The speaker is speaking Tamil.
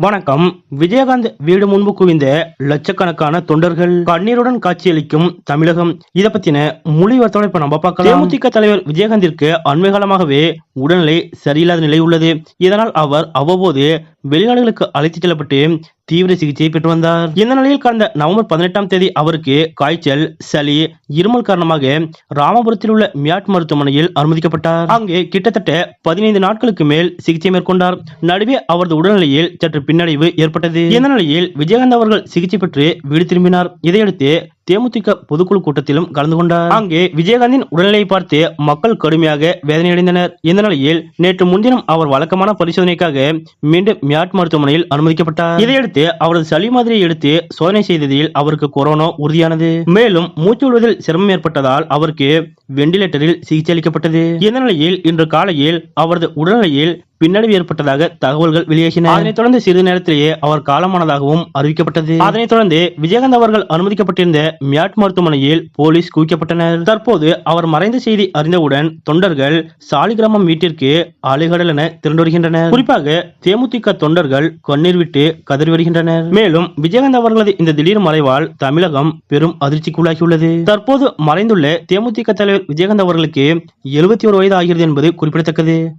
வணக்கம். விஜயகாந்த் வீடு முன்பு குவிந்த லட்சக்கணக்கான தொண்டர்கள் கண்ணீருடன் காட்சியளிக்கும் தமிழகம். இத பத்தின மொழிவர்த்தோட இப்ப நம்ம பார்க்கலாம். தேமுதிக தலைவர் விஜயகாந்திற்கு அண்மை காலமாகவே உடல்நிலை சரியில்லாத நிலை உள்ளது. இதனால் அவர் அவ்வப்போது வெளிநாடுகளுக்கு அழைத்துச் செல்லப்பட்டு தீவிர சிகிச்சை பெற்று வந்தார். இந்த நிலையில் கடந்த நவம்பர் பதினெட்டாம் தேதி அவருக்கு காய்ச்சல் சளி இருமல் காரணமாக ராமபுரத்தில் உள்ள மியாட் மருத்துவமனையில் அனுமதிக்கப்பட்டார். அங்கே கிட்டத்தட்ட பதினைந்து நாட்களுக்கு மேல் சிகிச்சை மேற்கொண்டார். நடுவே அவரது உடல்நிலையில் சற்று பின்னடைவு ஏற்பட்டது. இந்த நிலையில் விஜயகாந்த் அவர்கள் சிகிச்சை பெற்று வீடு திரும்பினார். இதையடுத்து தேமுதிக பொதுக்குழு கூட்டத்திலும் கலந்து கொண்டார். அங்கே விஜயகாந்தின் உடல்நிலையை பார்த்து மக்கள் கடுமையாக வேதனையடைந்தனர். இந்த நிலையில் நேற்று முன்தினம் அவர் வழக்கமான பரிசோதனைக்காக மீண்டும் மியாட் மருத்துவமனையில் அனுமதிக்கப்பட்டார். இதையடுத்து அவரது சளி மாதிரியை எடுத்து சோதனை செய்ததில் அவருக்கு கொரோனா உறுதியானது. மேலும் மூச்சு விடுவதில் சிரமம் ஏற்பட்டதால் அவருக்கு வெண்டிலேட்டரில் சிகிச்சை அளிக்கப்பட்டது. இந்த நிலையில் இன்று காலையில் அவரது உடல்நிலையில் பின்னடைவு ஏற்பட்டதாக தகவல்கள் வெளியாகின. அதனைத் தொடர்ந்து சிறிது நேரத்திலேயே அவர் காலமானதாகவும் அறிவிக்கப்பட்டது. அதனைத் தொடர்ந்து விஜயகாந்த் அவர்கள் அனுமதிக்கப்பட்டிருந்த மியாட் மருத்துவமனையில் போலீஸ் குவிக்கப்பட்டனர். தற்போது அவர் மறைந்த செய்தி அறிந்தவுடன் தொண்டர்கள் சாலிகிராமம் வீட்டிற்கு அலைகடல் என திரண்டு வருகின்றனர். குறிப்பாக தேமுதிக தொண்டர்கள் கண்ணீர் விட்டு கதறி வருகின்றனர். மேலும் விஜயகாந்த் அவர்களது இந்த திடீர் மறைவால் தமிழகம் பெரும் அதிர்ச்சிக்குள்ளாகியுள்ளது. தற்போது மறைந்துள்ள தேமுதிக தலைவர் விஜயகாந்த் அவர்களுக்கு எழுபத்தி ஒரு வயது ஆகிறது என்பது குறிப்பிடத்தக்கது.